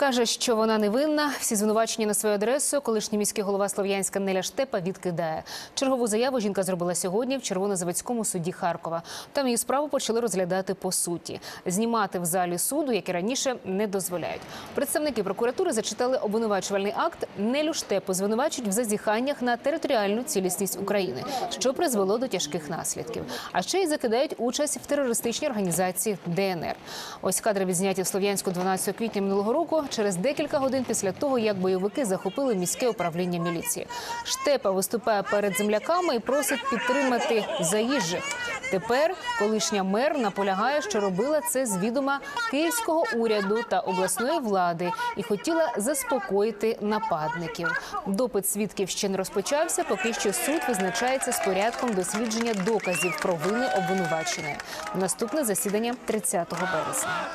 Каже, що вона невинна. Всі звинувачення на свою адресу. Колишній міський голова Слов'янська Неля Штепа відкидає. Чергову заяву жінка зробила сьогодні в Червонозаводському суді Харкова. Там її справу почали розглядати по суті. Знімати в залі суду, як і раніше, не дозволяють. Представники прокуратури зачитали обвинувачувальний акт. Нелю Штепу звинувачують в зазіханнях на територіальну цілісність України, що призвело до тяжких наслідків. А ще й закидають участь в терористичній організації ДНР. Ось кадри відзняті в Слов'янську 12 квітня минулого року, через декілька годин після того, як бойовики захопили міське управління міліції. Штепа виступає перед земляками і просить підтримати заїжджих. Тепер колишня мер наполягає, що робила це з відома київського уряду та обласної влади і хотіла заспокоїти нападників. Допит свідків ще не розпочався, поки що суд визначається з порядком дослідження доказів про вини обвинуваченої. Наступне засідання 30 березня.